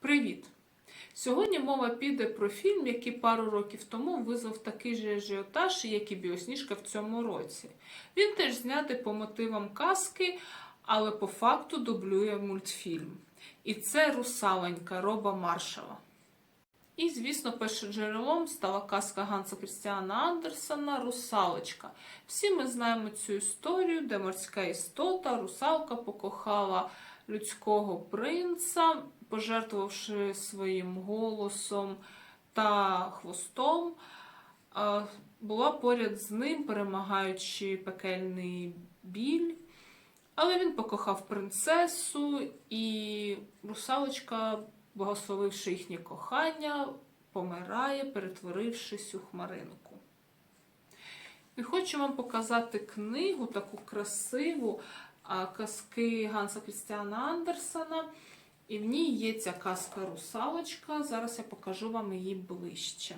Привіт! Сьогодні мова піде про фільм, який пару років тому визвав такий же ажіотаж, як і Білосніжка в цьому році. Він теж знятий по мотивам казки, але по факту дублює мультфільм. І це Русаленька Роба Маршала. І, звісно, першоджерелом стала казка Ганса Крістіана Андерсена Русалочка. Всі ми знаємо цю історію, де морська істота, русалка покохала людського принца, пожертвувавши своїм голосом та хвостом, була поряд з ним, перемагаючи пекельний біль. Але він покохав принцесу, і русалочка, благословивши їхнє кохання, помирає, перетворившись у хмаринку. І хочу вам показати книгу, таку красиву казки Ганса Крістіана Андерсена. І в ній є ця казка русалочка. Зараз я покажу вам її ближче.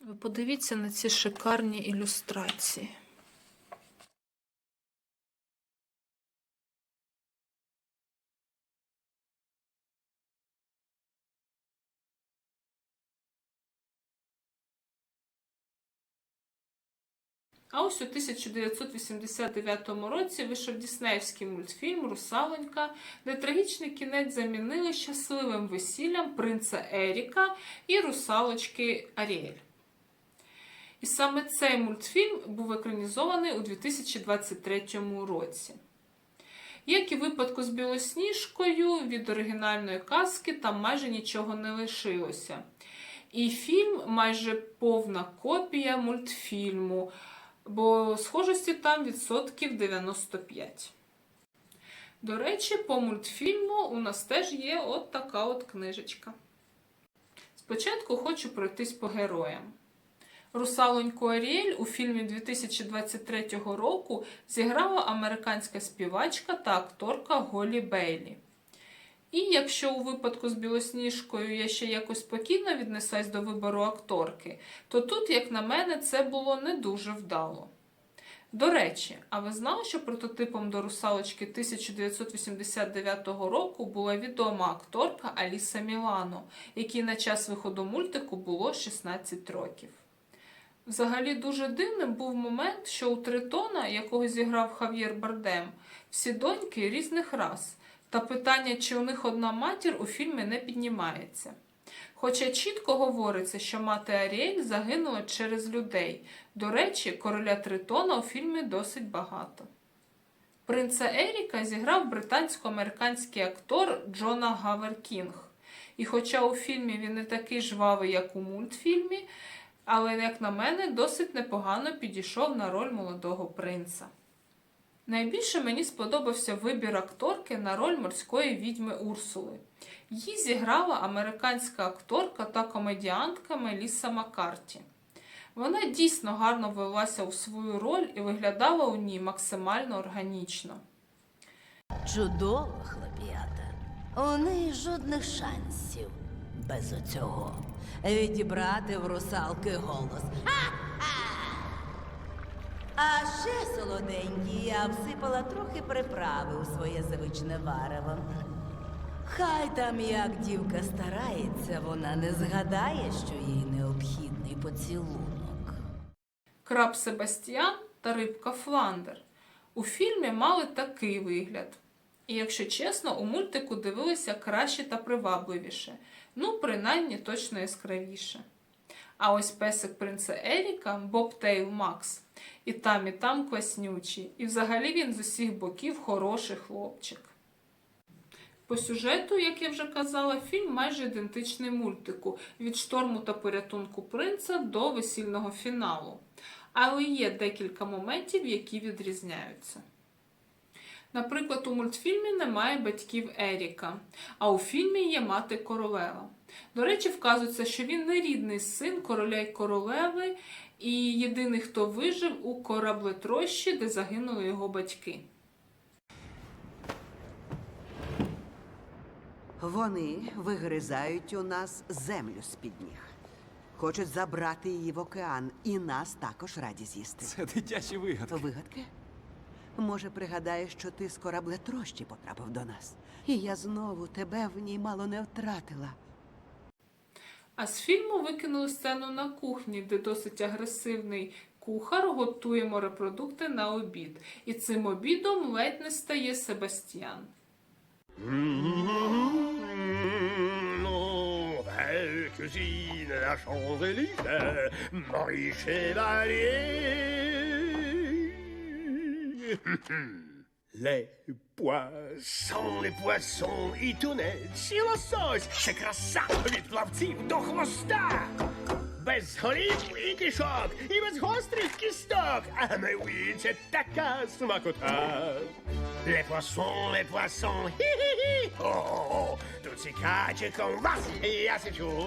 Ви подивіться на ці шикарні ілюстрації. А ось у 1989 році вийшов діснеївський мультфільм Русалонька, де трагічний кінець замінили щасливим весіллям принца Еріка і русалочки Аріель. І саме цей мультфільм був екранізований у 2023 році. Як і в випадку з Білосніжкою, від оригінальної казки там майже нічого не лишилося. І фільм майже повна копія мультфільму бо схожості там відсотків 95. До речі, по мультфільму у нас теж є от така от книжечка. Спочатку хочу пройтись по героям. Русалоньку Аріель у фільмі 2023 року зіграла американська співачка та акторка Голі Бейлі. І якщо у випадку з Білосніжкою я ще якось спокійно віднеслась до вибору акторки, то тут, як на мене, це було не дуже вдало. До речі, а ви знали, що прототипом до русалочки 1989 року була відома акторка Аліса Мілано, якій на час виходу мультику було 16 років. Взагалі дуже дивним був момент, що у Тритона, якого зіграв Хав'єр Бардем, всі доньки різних рас, та питання, чи у них одна матір, у фільмі не піднімається. Хоча чітко говориться, що мати Аріель загинула через людей. До речі, короля Тритона у фільмі досить багато. Принца Еріка зіграв британсько-американський актор Джона Гавер Кінг. І хоча у фільмі він не такий жвавий, як у мультфільмі, але, як на мене, досить непогано підійшов на роль молодого принца. Найбільше мені сподобався вибір акторки на роль морської відьми Урсули. Її зіграла американська акторка та комедіантка Мелісса Маккарті. Вона дійсно гарно ввелася у свою роль і виглядала у ній максимально органічно. Чудово, хлоп'ята. У неї жодних шансів без оцього. Відібрати в русалки голос. Ха-ха! А ще солоденькі я всипала трохи приправи у своє звичне варево. Хай там як дівка старається, вона не згадає, що їй необхідний поцілунок. Краб Себастьян та рибка Фландер у фільмі мали такий вигляд. І, якщо чесно, у мультику дивилися краще та привабливіше, ну, принаймні точно яскравіше. А ось песик принца Еріка Бобтейл Макс. І там, і там класнючий. І взагалі він з усіх боків хороший хлопчик. По сюжету, як я вже казала, фільм майже ідентичний мультику від шторму та порятунку принца до весільного фіналу. Але є декілька моментів, які відрізняються. Наприклад, у мультфільмі немає батьків Еріка, а у фільмі є мати королева. До речі, вказується, що він не рідний син короля й королеви, і єдиний, хто вижив у кораблетрощі, де загинули його батьки. Вони вигризають у нас землю з-під ніг. Хочуть забрати її в океан, і нас також раді з'їсти. Це дитячі вигадки. Вигадки? Може, пригадаєш, що ти з кораблетрощі потрапив до нас. І я знову тебе в ній мало не втратила. А з фільму викинули сцену на кухні, де досить агресивний кухар готує морепродукти на обід. І цим обідом ледь не стає Себастьян. Marie Chevalier. Les poissons, les poissons і тунець, і лосось, ще краса від плавців до хвоста. Без голів і кишок, і без гострих кісток. А уї, це така смакота. Les poissons, les poissons, хі-хі-хі. О, тут цікаче ковбас, я сичу.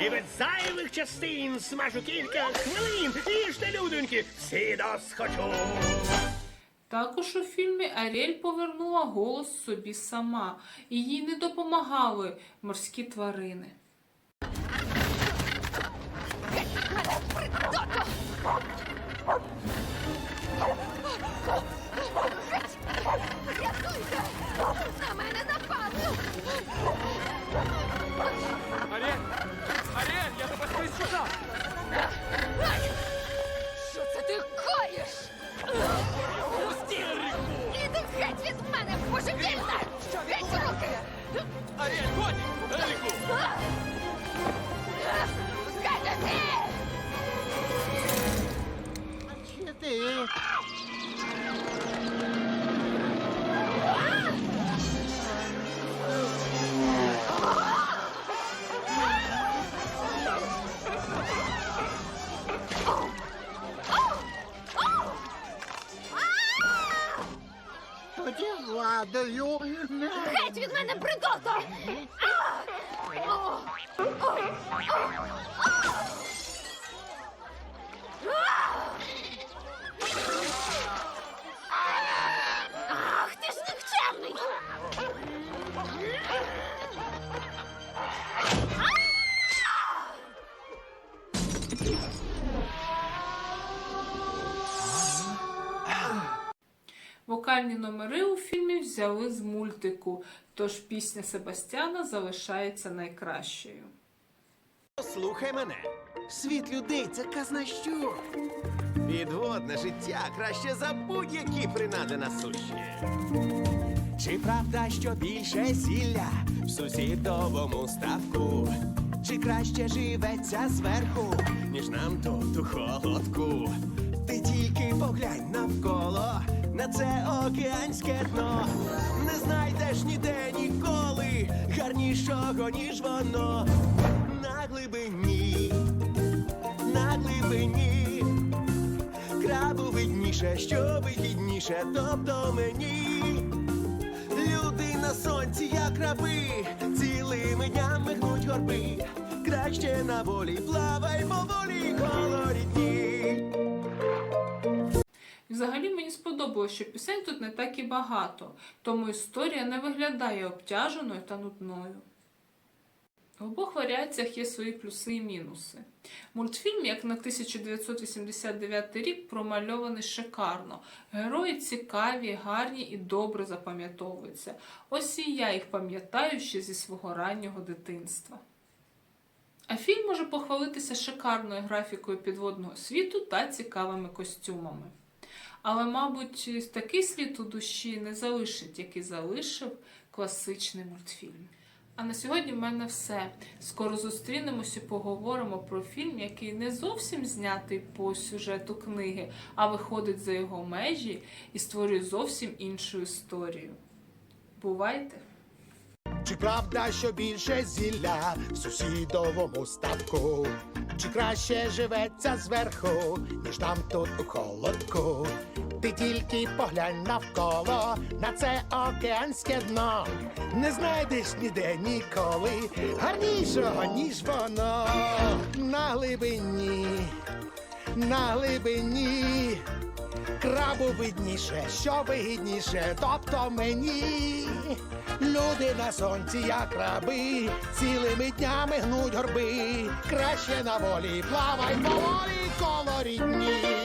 І без зайвих частин смажу кілька хвилин. Їжте, людоньки, всі досхочу. Також у фільмі Аріель повернула голос собі сама, і їй не допомагали морські тварини. Тоді. Геть від мене, бредото! Ах, взяли з мультику, тож пісня Себастьяна залишається найкращою. Слухай мене. Світ людей це казна що. Підводне життя краще за будь-які принади на суші. Чи правда, що більше зілля в сусідовому ставку? Чи краще живеться зверху, ніж нам тут у холодку? Ти тільки поглянь навколо на це океанське дно. Не знайдеш ніде ніколи гарнішого, ніж воно. На глибині, на глибині, крабу видніше, що вигідніше, тобто мені. Люди на сонці, як раби, цілими днями гнуть горби. Краще на волі, плавай поволі, колорітні. Взагалі мені сподобалося, що пісень тут не так і багато, тому історія не виглядає обтяженою та нудною. В обох варіаціях є свої плюси і мінуси. Мультфільм, як на 1989 рік, промальований шикарно. Герої цікаві, гарні і добре запам'ятовуються. Ось і я їх пам'ятаю ще зі свого раннього дитинства. А фільм може похвалитися шикарною графікою підводного світу та цікавими костюмами. Але, мабуть, такий слід у душі не залишить, який залишив класичний мультфільм. А на сьогодні в мене все. Скоро зустрінемося і поговоримо про фільм, який не зовсім знятий по сюжету книги, а виходить за його межі і створює зовсім іншу історію. Бувайте! Чи правда, що більше зілля в сусідовому ставку? Чи краще живеться зверху, ніж нам тут у холодку? Ти тільки поглянь навколо на це океанське дно. Не знайдеш ніде ніколи гарнішого, ніж воно на глибині, на глибині. Крабу видніше, що вигідніше, тобто мені. Люди на сонці, як краби, цілими днями гнуть горби. Краще на волі, плавай поволі, колорідні.